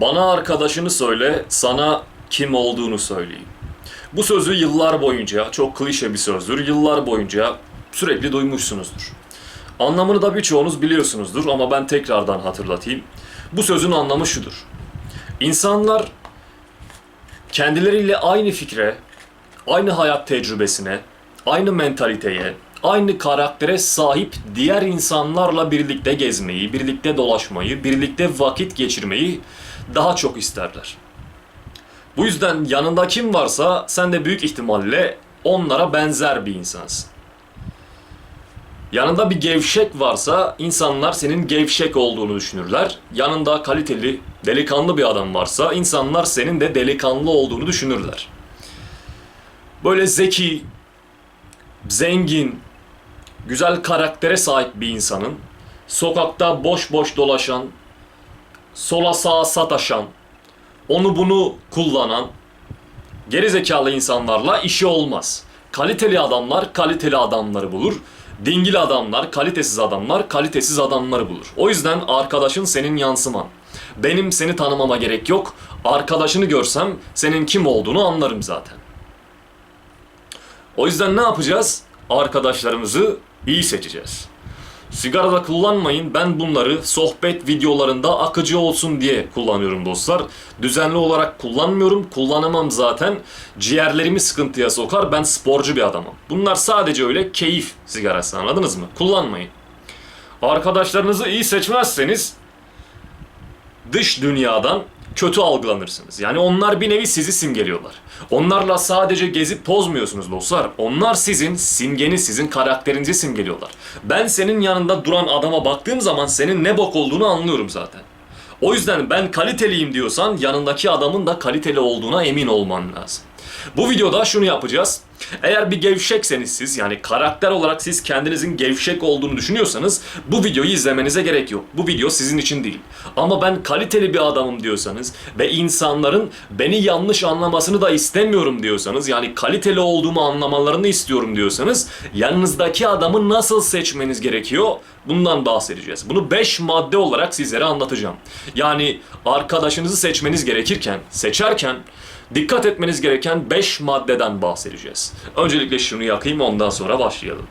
Bana arkadaşını söyle, sana kim olduğunu söyleyeyim. Bu sözü yıllar boyunca, çok klişe bir sözdür, yıllar boyunca sürekli duymuşsunuzdur. Anlamını da birçoğunuz biliyorsunuzdur ama ben tekrardan hatırlatayım. Bu sözün anlamı şudur. İnsanlar kendileriyle aynı fikre, aynı hayat tecrübesine, aynı mentaliteye, aynı karaktere sahip diğer insanlarla birlikte gezmeyi, birlikte dolaşmayı, birlikte vakit geçirmeyi daha çok isterler. Bu yüzden yanında kim varsa sen de büyük ihtimalle onlara benzer bir insansın. Yanında bir gevşek varsa insanlar senin gevşek olduğunu düşünürler. Yanında kaliteli, delikanlı bir adam varsa insanlar senin de delikanlı olduğunu düşünürler. Böyle zeki, zengin, güzel karaktere sahip bir insanın sokakta boş boş dolaşan, sola sağa sataşan, onu bunu kullanan geri zekalı insanlarla işi olmaz. Kaliteli adamlar kaliteli adamları bulur. Dingil adamlar, kalitesiz adamlar, kalitesiz adamları bulur. O yüzden arkadaşın senin yansıman. Benim seni tanımama gerek yok. Arkadaşını görsem senin kim olduğunu anlarım zaten. O yüzden ne yapacağız? Arkadaşlarımızı iyi seçeceğiz. Sigarada kullanmayın. Ben bunları sohbet videolarında akıcı olsun diye kullanıyorum dostlar. Düzenli olarak kullanmıyorum. Kullanamam zaten. Ciğerlerimi sıkıntıya sokar. Ben sporcu bir adamım. Bunlar sadece öyle keyif sigarası anladınız mı? Kullanmayın. Arkadaşlarınızı iyi seçmezseniz dış dünyadan kötü algılanırsınız. Yani onlar bir nevi sizi simgeliyorlar. Onlarla sadece gezip tozmuyorsunuz dostlar. Onlar sizin simgeni, sizin karakterinizi simgeliyorlar. Ben senin yanında duran adama baktığım zaman senin ne bok olduğunu anlıyorum zaten. O yüzden ben kaliteliyim diyorsan yanındaki adamın da kaliteli olduğuna emin olman lazım. Bu videoda şunu yapacağız. Eğer bir gevşekseniz siz yani karakter olarak siz kendinizin gevşek olduğunu düşünüyorsanız bu videoyu izlemenize gerek yok. Bu video sizin için değil. Ama ben kaliteli bir adamım diyorsanız ve insanların beni yanlış anlamasını da istemiyorum diyorsanız yani kaliteli olduğumu anlamalarını istiyorum diyorsanız yanınızdaki adamı nasıl seçmeniz gerekiyor bundan bahsedeceğiz. Bunu 5 madde olarak sizlere anlatacağım. Yani arkadaşınızı seçmeniz gerekirken, seçerken dikkat etmeniz gereken 5 maddeden bahsedeceğiz. Öncelikle şunu yakayım ondan sonra başlayalım.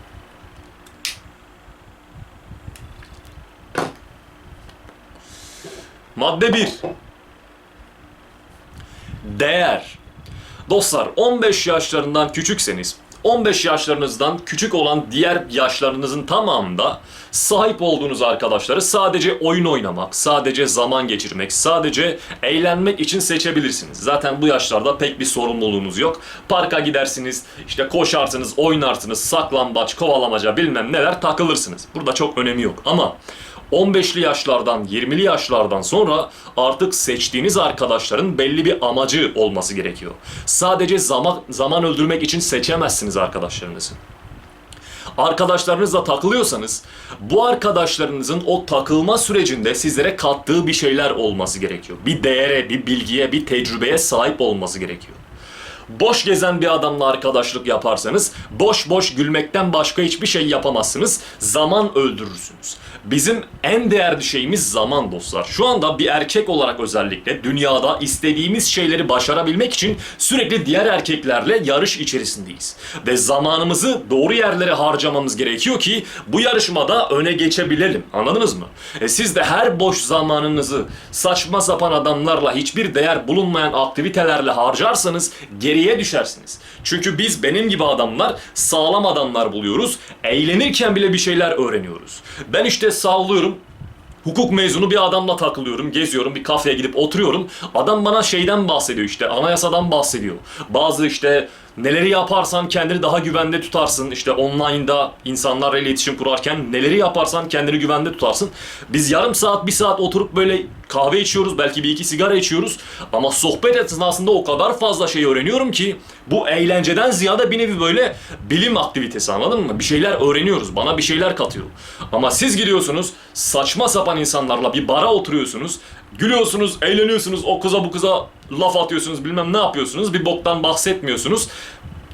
Madde 1. Değer. Dostlar 15 yaşlarından küçükseniz 15 yaşlarınızdan küçük olan diğer yaşlarınızın tamamında sahip olduğunuz arkadaşları sadece oyun oynamak, sadece zaman geçirmek, sadece eğlenmek için seçebilirsiniz. Zaten bu yaşlarda pek bir sorumluluğunuz yok. Parka gidersiniz, işte koşarsınız, oynarsınız, saklambaç, kovalamaca bilmem neler takılırsınız. Burada çok önemi yok ama 15'li yaşlardan, 20'li yaşlardan sonra artık seçtiğiniz arkadaşların belli bir amacı olması gerekiyor. Sadece zaman zaman öldürmek için seçemezsiniz arkadaşlarınızı. Arkadaşlarınızla takılıyorsanız bu arkadaşlarınızın o takılma sürecinde sizlere kattığı bir şeyler olması gerekiyor. Bir değere, bir bilgiye, bir tecrübeye sahip olması gerekiyor. Boş gezen bir adamla arkadaşlık yaparsanız boş boş gülmekten başka hiçbir şey yapamazsınız. Zaman öldürürsünüz. Bizim en değerli şeyimiz zaman dostlar. Şu anda bir erkek olarak özellikle dünyada istediğimiz şeyleri başarabilmek için sürekli diğer erkeklerle yarış içerisindeyiz. Ve zamanımızı doğru yerlere harcamamız gerekiyor ki bu yarışmada öne geçebilelim. Anladınız mı? E siz de her boş zamanınızı saçma sapan adamlarla hiçbir değer bulunmayan aktivitelerle harcarsanız geriye düşersiniz. Çünkü biz benim gibi adamlar sağlam adamlar buluyoruz. Eğlenirken bile bir şeyler öğreniyoruz. Ben işte sallıyorum Hukuk mezunu bir adamla takılıyorum, geziyorum, bir kafeye gidip oturuyorum. Adam bana şeyden bahsediyor işte, anayasadan bahsediyor. Bazı işte neleri yaparsan kendini daha güvende tutarsın. İşte online'da insanlarla iletişim kurarken neleri yaparsan kendini güvende tutarsın. Biz yarım saat, bir saat oturup böyle kahve içiyoruz, belki bir iki sigara içiyoruz. Ama sohbet esnasında o kadar fazla şey öğreniyorum ki bu eğlenceden ziyade bir nevi böyle bilim aktivitesi anladın mı? Bir şeyler öğreniyoruz, bana bir şeyler katıyor. Ama siz gidiyorsunuz saçma sapan insanlarla bir bara oturuyorsunuz, gülüyorsunuz, eğleniyorsunuz, o kıza bu kıza laf atıyorsunuz, bilmem ne yapıyorsunuz, bir boktan bahsetmiyorsunuz.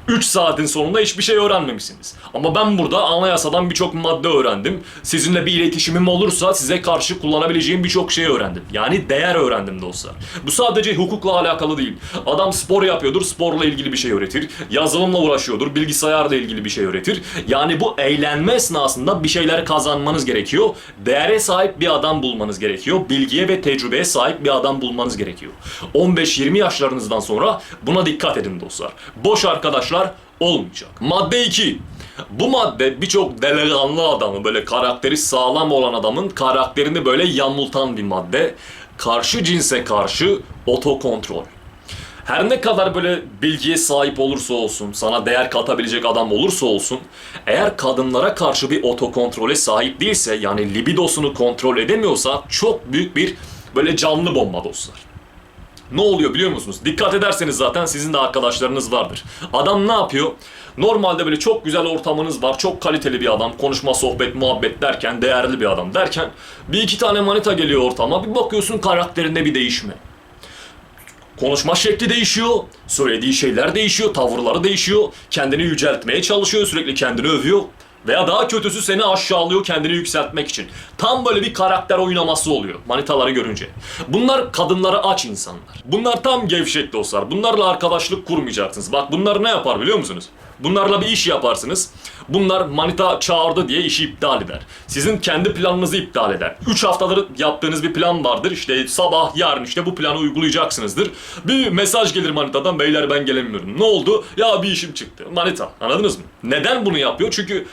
3 saatin sonunda hiçbir şey öğrenmemişsiniz. Ama ben burada anayasadan birçok madde öğrendim. Sizinle bir iletişimim olursa size karşı kullanabileceğim birçok şey öğrendim. Yani değer öğrendim dostlar. Bu sadece hukukla alakalı değil. Adam spor yapıyordur, sporla ilgili bir şey öğretir. Yazılımla uğraşıyordur, bilgisayarla ilgili bir şey öğretir. Yani bu eğlenme esnasında bir şeyler kazanmanız gerekiyor. Değere sahip bir adam bulmanız gerekiyor. Bilgiye ve tecrübeye sahip bir adam bulmanız gerekiyor. 15-20 yaşlarınızdan sonra buna dikkat edin dostlar. Boş arkadaşlar olmayacak. Madde 2. Bu madde birçok delikanlı adamı böyle karakteri sağlam olan adamın karakterini böyle yamultan bir madde. Karşı cinse karşı otokontrol. Her ne kadar böyle bilgiye sahip olursa olsun, sana değer katabilecek adam olursa olsun, eğer kadınlara karşı bir otokontrole sahip değilse, yani libidosunu kontrol edemiyorsa çok büyük bir böyle canlı bomba dostlar. Ne oluyor biliyor musunuz? Dikkat ederseniz zaten sizin de arkadaşlarınız vardır. Adam ne yapıyor? Normalde böyle çok güzel ortamınız var, çok kaliteli bir adam, konuşma, sohbet, muhabbet derken, değerli bir adam derken bir iki tane manita geliyor ortama, bir bakıyorsun karakterinde bir değişme. Konuşma şekli değişiyor, söylediği şeyler değişiyor, tavırları değişiyor, kendini yüceltmeye çalışıyor, sürekli kendini övüyor. Veya daha kötüsü seni aşağılıyor kendini yükseltmek için. Tam böyle bir karakter oynaması oluyor manitaları görünce. Bunlar kadınları aç insanlar. Bunlar tam gevşek dostlar. Bunlarla arkadaşlık kurmayacaksınız. Bak bunlar ne yapar biliyor musunuz? Bunlarla bir iş yaparsınız. Bunlar manita çağırdı diye işi iptal eder. Sizin kendi planınızı iptal eder. 3 haftadır yaptığınız bir plan vardır. İşte sabah yarın işte bu planı uygulayacaksınızdır. Bir mesaj gelir manitadan beyler ben gelemiyorum. Ne oldu? Ya bir işim çıktı. Manita anladınız mı? Neden bunu yapıyor? Çünkü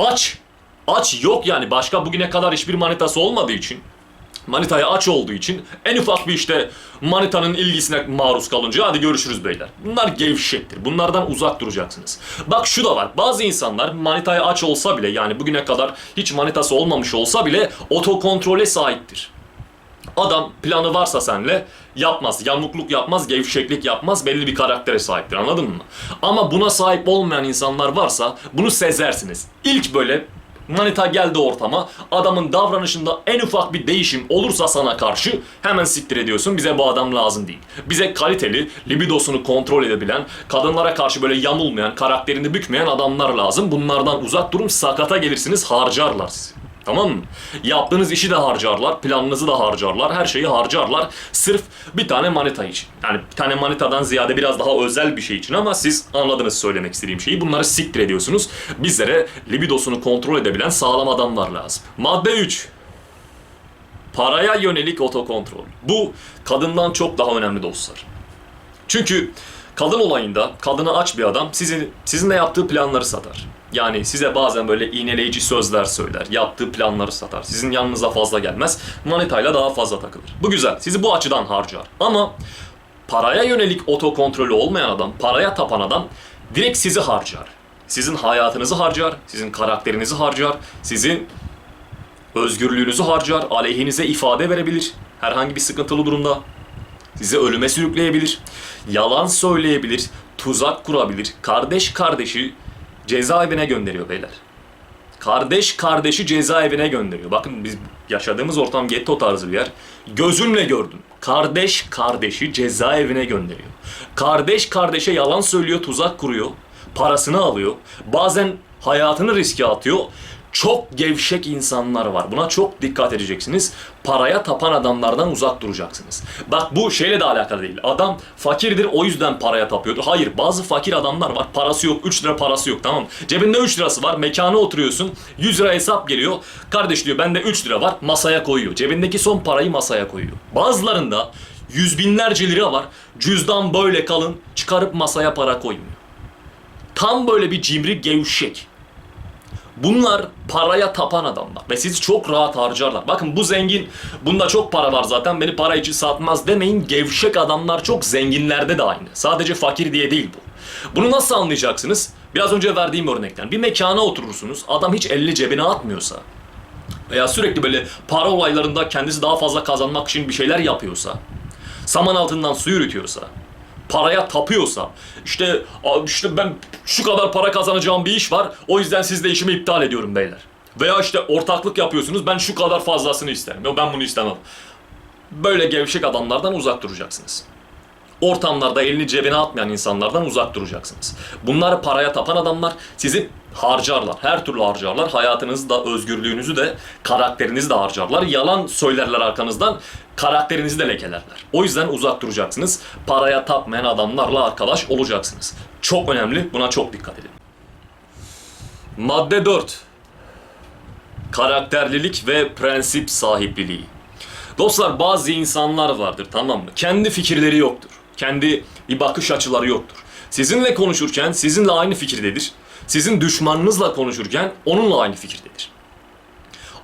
aç. Aç yok yani başka bugüne kadar hiçbir manitası olmadığı için Manitaya aç olduğu için en ufak bir işte manitanın ilgisine maruz kalınca hadi görüşürüz beyler. Bunlar gevşektir. Bunlardan uzak duracaksınız. Bak şu da var. Bazı insanlar manitaya aç olsa bile yani bugüne kadar hiç manitası olmamış olsa bile otokontrole sahiptir. Adam planı varsa senle yapmaz. Yamukluk yapmaz, gevşeklik yapmaz. Belli bir karaktere sahiptir anladın mı? Ama buna sahip olmayan insanlar varsa bunu sezersiniz. İlk böyle Manita geldi ortama. Adamın davranışında en ufak bir değişim olursa sana karşı hemen siktir ediyorsun. Bize bu adam lazım değil. Bize kaliteli, libidosunu kontrol edebilen, kadınlara karşı böyle yamulmayan, karakterini bükmeyen adamlar lazım. Bunlardan uzak durun. Sakata gelirsiniz harcarlar sizi. Tamam mı? Yaptığınız işi de harcarlar, planınızı da harcarlar, her şeyi harcarlar. Sırf bir tane manita için. Yani bir tane manitadan ziyade biraz daha özel bir şey için ama siz anladınız söylemek istediğim şeyi. Bunları siktir ediyorsunuz. Bizlere libidosunu kontrol edebilen sağlam adamlar lazım. Madde 3. Paraya yönelik otokontrol. Bu kadından çok daha önemli dostlar. Çünkü kadın olayında kadını aç bir adam sizin sizinle yaptığı planları satar. Yani size bazen böyle iğneleyici sözler söyler, yaptığı planları satar. Sizin yanınıza fazla gelmez, manitayla daha fazla takılır. Bu güzel, sizi bu açıdan harcar. Ama paraya yönelik otokontrolü olmayan adam, paraya tapan adam direkt sizi harcar. Sizin hayatınızı harcar, sizin karakterinizi harcar, sizin özgürlüğünüzü harcar, aleyhinize ifade verebilir. Herhangi bir sıkıntılı durumda sizi ölüme sürükleyebilir, yalan söyleyebilir, tuzak kurabilir, kardeş kardeşi cezaevine gönderiyor beyler. Kardeş kardeşi cezaevine gönderiyor. Bakın biz yaşadığımız ortam getto tarzı bir yer. Gözümle gördüm. Kardeş kardeşi cezaevine gönderiyor. Kardeş kardeşe yalan söylüyor, tuzak kuruyor. Parasını alıyor. Bazen hayatını riske atıyor. Çok gevşek insanlar var. Buna çok dikkat edeceksiniz. Paraya tapan adamlardan uzak duracaksınız. Bak bu şeyle de alakalı değil. Adam fakirdir o yüzden paraya tapıyordur. Hayır bazı fakir adamlar var. Parası yok. 3 lira parası yok tamam? Cebinde 3 lirası var. Mekana oturuyorsun. 100 lira hesap geliyor. Kardeş diyor bende 3 lira var. Masaya koyuyor. Cebindeki son parayı masaya koyuyor. Bazılarında yüz binlerce lira var. Cüzdan böyle kalın. Çıkarıp masaya para koymuyor. Tam böyle bir cimri gevşek. Bunlar paraya tapan adamlar ve sizi çok rahat harcarlar. Bakın bu zengin, bunda çok para var zaten beni para için satmaz demeyin. Gevşek adamlar çok zenginlerde de aynı. Sadece fakir diye değil bu. Bunu nasıl anlayacaksınız? Biraz önce verdiğim örnekten. Bir mekana oturursunuz, adam hiç elini cebine atmıyorsa veya sürekli böyle para olaylarında kendisi daha fazla kazanmak için bir şeyler yapıyorsa, saman altından su yürütüyorsa, paraya tapıyorsa, işte "Abi işte ben şu kadar para kazanacağım bir iş var, o yüzden sizle işimi iptal ediyorum beyler. Veya işte ortaklık yapıyorsunuz, ben şu kadar fazlasını isterim, Yok ben bunu istemem. Böyle gevşek adamlardan uzak duracaksınız. ortamlarda elini cebine atmayan insanlardan uzak duracaksınız. Bunlar paraya tapan adamlar sizi harcarlar. Her türlü harcarlar. Hayatınızı da, özgürlüğünüzü de, karakterinizi de harcarlar. Yalan söylerler arkanızdan, karakterinizi de lekelerler. O yüzden uzak duracaksınız. Paraya tapmayan adamlarla arkadaş olacaksınız. Çok önemli. Buna çok dikkat edin. Madde 4. Karakterlilik ve prensip sahipliliği. Dostlar bazı insanlar vardır tamam mı? Kendi fikirleri yoktur. Kendi bir bakış açıları yoktur. Sizinle konuşurken sizinle aynı fikirdedir. Sizin düşmanınızla konuşurken onunla aynı fikirdedir.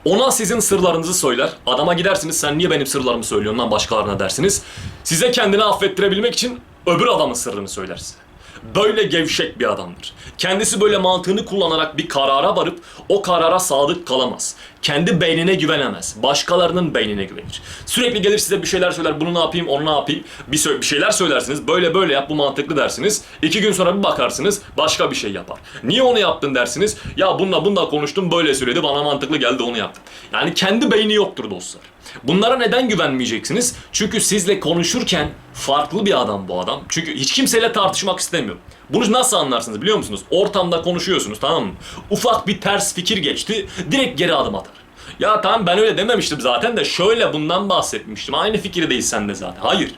Ona sizin sırlarınızı söyler. Adama gidersiniz sen niye benim sırlarımı söylüyorsun lan başkalarına dersiniz. Size kendini affettirebilmek için öbür adamın sırrını söyler size. Böyle gevşek bir adamdır. Kendisi böyle mantığını kullanarak bir karara varıp o karara sadık kalamaz. Kendi beynine güvenemez. Başkalarının beynine güvenir. Sürekli gelir size bir şeyler söyler. Bunu ne yapayım, onu ne yapayım. Bir, sö- bir şeyler söylersiniz. Böyle böyle yap bu mantıklı dersiniz. İki gün sonra bir bakarsınız başka bir şey yapar. Niye onu yaptın dersiniz. Ya bununla bununla konuştum böyle söyledi bana mantıklı geldi onu yaptım. Yani kendi beyni yoktur dostlar. Bunlara neden güvenmeyeceksiniz? Çünkü sizle konuşurken farklı bir adam bu adam. Çünkü hiç kimseyle tartışmak istemiyor. Bunu nasıl anlarsınız biliyor musunuz? Ortamda konuşuyorsunuz tamam mı? Ufak bir ters fikir geçti, direkt geri adım atar. Ya tamam ben öyle dememiştim zaten de şöyle bundan bahsetmiştim. Aynı fikirdeyiz sen de zaten. Hayır.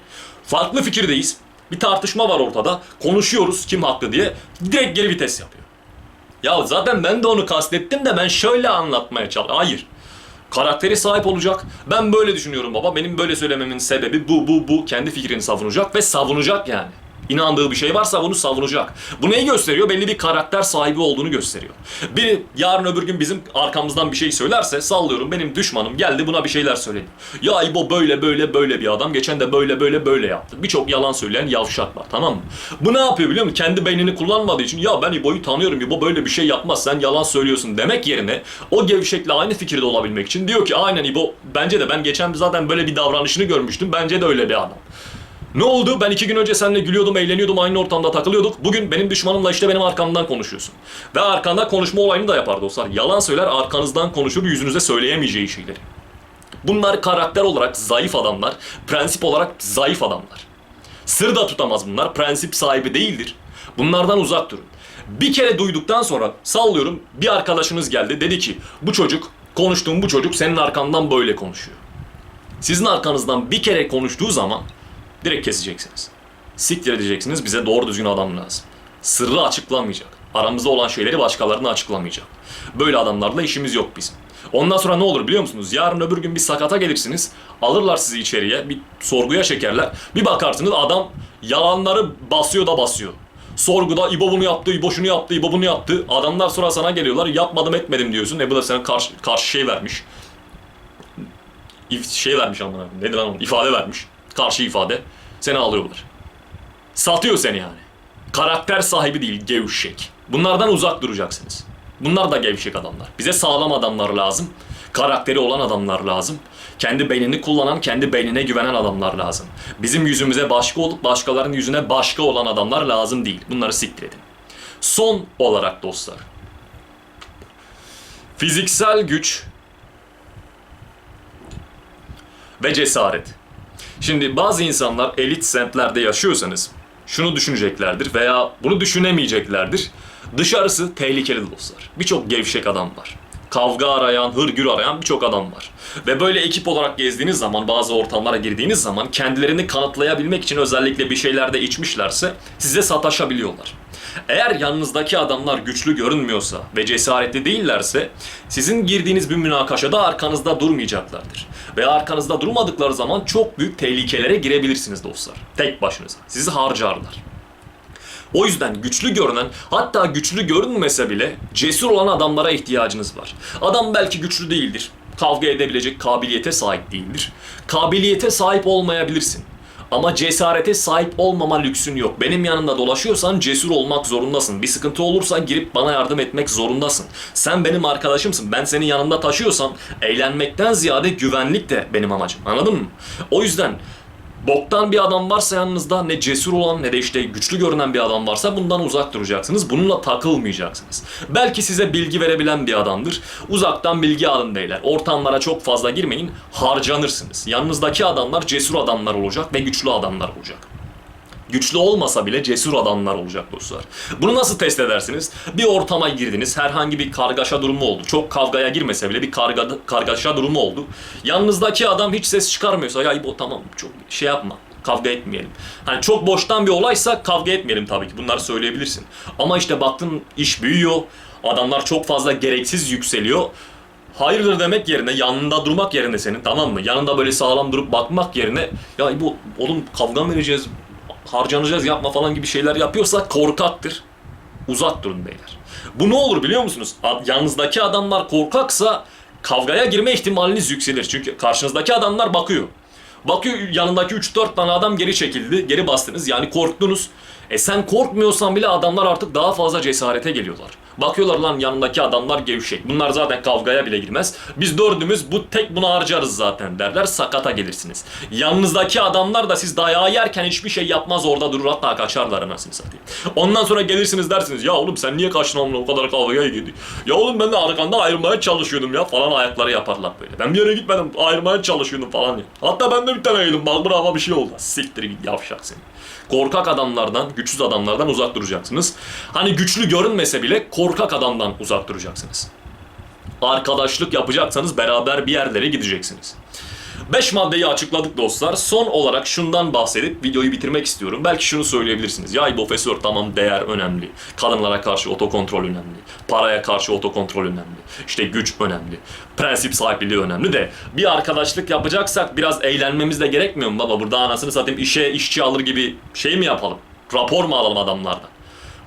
Farklı fikirdeyiz. Bir tartışma var ortada. Konuşuyoruz kim haklı diye. Direkt geri vites yapıyor. Ya zaten ben de onu kastettim de ben şöyle anlatmaya çalıştım. Hayır. Karakteri sahip olacak. Ben böyle düşünüyorum baba. Benim böyle söylememin sebebi bu, bu, bu. Kendi fikrini savunacak ve savunacak yani. İnandığı bir şey varsa bunu savunacak. Bu neyi gösteriyor? Belli bir karakter sahibi olduğunu gösteriyor. Biri yarın öbür gün bizim arkamızdan bir şey söylerse sallıyorum benim düşmanım geldi buna bir şeyler söyledi. Ya İbo böyle böyle böyle bir adam geçen de böyle böyle böyle yaptı. Birçok yalan söyleyen yavşak var tamam mı? Bu ne yapıyor biliyor musun? Kendi beynini kullanmadığı için ya ben İbo'yu tanıyorum İbo böyle bir şey yapmaz sen yalan söylüyorsun demek yerine o gevşekle aynı fikirde olabilmek için diyor ki aynen İbo bence de ben geçen zaten böyle bir davranışını görmüştüm bence de öyle bir adam. Ne oldu? Ben iki gün önce seninle gülüyordum, eğleniyordum, aynı ortamda takılıyorduk. Bugün benim düşmanımla işte benim arkamdan konuşuyorsun. Ve arkanda konuşma olayını da yapar dostlar. Yalan söyler, arkanızdan konuşur, yüzünüze söyleyemeyeceği şeyleri. Bunlar karakter olarak zayıf adamlar, prensip olarak zayıf adamlar. Sır da tutamaz bunlar, prensip sahibi değildir. Bunlardan uzak durun. Bir kere duyduktan sonra sallıyorum bir arkadaşınız geldi dedi ki bu çocuk konuştuğum bu çocuk senin arkandan böyle konuşuyor. Sizin arkanızdan bir kere konuştuğu zaman direkt keseceksiniz. Siktir edeceksiniz bize doğru düzgün adam lazım. Sırrı açıklamayacak. Aramızda olan şeyleri başkalarına açıklamayacak. Böyle adamlarla işimiz yok bizim. Ondan sonra ne olur biliyor musunuz? Yarın öbür gün bir sakata gelirsiniz. Alırlar sizi içeriye. Bir sorguya çekerler. Bir bakarsınız adam yalanları basıyor da basıyor. Sorguda İbo bunu yaptı, İbo şunu yaptı, İbo bunu yaptı. Adamlar sonra sana geliyorlar. Yapmadım etmedim diyorsun. E bu da sana karşı, karşı şey vermiş. İf- şey vermiş amına. Nedir lan o? İfade vermiş. Karşı ifade. Seni alıyorlar. Satıyor seni yani. Karakter sahibi değil, gevşek. Bunlardan uzak duracaksınız. Bunlar da gevşek adamlar. Bize sağlam adamlar lazım. Karakteri olan adamlar lazım. Kendi beynini kullanan, kendi beynine güvenen adamlar lazım. Bizim yüzümüze başka olup başkalarının yüzüne başka olan adamlar lazım değil. Bunları siktir edin. Son olarak dostlar. Fiziksel güç ve cesaret. Şimdi bazı insanlar elit semtlerde yaşıyorsanız şunu düşüneceklerdir veya bunu düşünemeyeceklerdir. Dışarısı tehlikeli dostlar. Birçok gevşek adam var. Kavga arayan, hırgür arayan birçok adam var. Ve böyle ekip olarak gezdiğiniz zaman, bazı ortamlara girdiğiniz zaman kendilerini kanıtlayabilmek için özellikle bir şeylerde içmişlerse size sataşabiliyorlar. Eğer yanınızdaki adamlar güçlü görünmüyorsa ve cesaretli değillerse sizin girdiğiniz bir münakaşada arkanızda durmayacaklardır. Ve arkanızda durmadıkları zaman çok büyük tehlikelere girebilirsiniz dostlar. Tek başınıza. Sizi harcarlar. O yüzden güçlü görünen, hatta güçlü görünmese bile cesur olan adamlara ihtiyacınız var. Adam belki güçlü değildir. Kavga edebilecek kabiliyete sahip değildir. Kabiliyete sahip olmayabilirsin. Ama cesarete sahip olmama lüksün yok. Benim yanımda dolaşıyorsan cesur olmak zorundasın. Bir sıkıntı olursa girip bana yardım etmek zorundasın. Sen benim arkadaşımsın. Ben seni yanımda taşıyorsam eğlenmekten ziyade güvenlik de benim amacım. Anladın mı? O yüzden boktan bir adam varsa yanınızda ne cesur olan ne de işte güçlü görünen bir adam varsa bundan uzak duracaksınız. Bununla takılmayacaksınız. Belki size bilgi verebilen bir adamdır. Uzaktan bilgi alın beyler. Ortamlara çok fazla girmeyin. Harcanırsınız. Yanınızdaki adamlar cesur adamlar olacak ve güçlü adamlar olacak. Güçlü olmasa bile cesur adamlar olacak dostlar. Bunu nasıl test edersiniz? Bir ortama girdiniz, herhangi bir kargaşa durumu oldu. Çok kavgaya girmese bile bir karga, kargaşa durumu oldu. Yanınızdaki adam hiç ses çıkarmıyorsa ya İbo tamam çok şey yapma kavga etmeyelim. Hani çok boştan bir olaysa kavga etmeyelim tabii ki. Bunları söyleyebilirsin. Ama işte baktın iş büyüyor. Adamlar çok fazla gereksiz yükseliyor. Hayırdır demek yerine yanında durmak yerine senin tamam mı? Yanında böyle sağlam durup bakmak yerine ya bu oğlum kavga mı vereceğiz? Harcanacağız yapma falan gibi şeyler yapıyorsa korkaktır. Uzak durun beyler. Bu ne olur biliyor musunuz? Yanınızdaki adamlar korkaksa kavgaya girme ihtimaliniz yükselir. Çünkü karşınızdaki adamlar bakıyor. Bakıyor yanındaki 3-4 tane adam geri çekildi, geri bastınız yani korktunuz. E sen korkmuyorsan bile adamlar artık daha fazla cesarete geliyorlar. Bakıyorlar lan yanındaki adamlar gevşek. Bunlar zaten kavgaya bile girmez. Biz dördümüz bu tek bunu harcarız zaten derler. Sakata gelirsiniz. Yanınızdaki adamlar da siz dayağı yerken hiçbir şey yapmaz orada durur hatta kaçarlar anasını satayım. Ondan sonra gelirsiniz dersiniz ya oğlum sen niye kaçtın oğlum o kadar kavgaya girdi. Ya oğlum ben de arkanda ayırmaya çalışıyordum ya falan ayakları yaparlar böyle. Ben bir yere gitmedim ayırmaya çalışıyordum falan ya. Hatta ben de bir tane yedim bak bravo bir şey oldu. Siktir git yavşak seni. Korkak adamlardan, güçsüz adamlardan uzak duracaksınız. Hani güçlü görünmese bile korkak adamdan uzak duracaksınız. Arkadaşlık yapacaksanız beraber bir yerlere gideceksiniz. 5 maddeyi açıkladık dostlar. Son olarak şundan bahsedip videoyu bitirmek istiyorum. Belki şunu söyleyebilirsiniz. Ya profesör tamam değer önemli. Kadınlara karşı otokontrol önemli. Paraya karşı otokontrol önemli. İşte güç önemli. Prensip sahipliği önemli de bir arkadaşlık yapacaksak biraz eğlenmemiz de gerekmiyor mu baba? Burada anasını satayım işe işçi alır gibi şey mi yapalım? Rapor mu alalım adamlardan?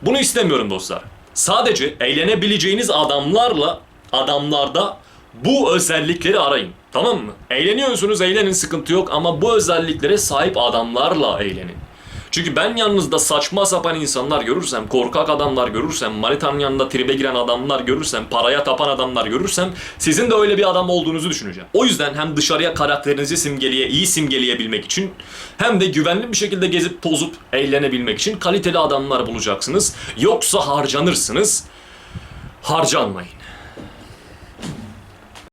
Bunu istemiyorum dostlar. Sadece eğlenebileceğiniz adamlarla adamlarda bu özellikleri arayın. Tamam mı? Eğleniyorsunuz eğlenin sıkıntı yok ama bu özelliklere sahip adamlarla eğlenin. Çünkü ben yanınızda saçma sapan insanlar görürsem, korkak adamlar görürsem, manitanın yanında tribe giren adamlar görürsem, paraya tapan adamlar görürsem sizin de öyle bir adam olduğunuzu düşüneceğim. O yüzden hem dışarıya karakterinizi simgeleye, iyi simgeleyebilmek için hem de güvenli bir şekilde gezip tozup eğlenebilmek için kaliteli adamlar bulacaksınız. Yoksa harcanırsınız. Harcanmayın.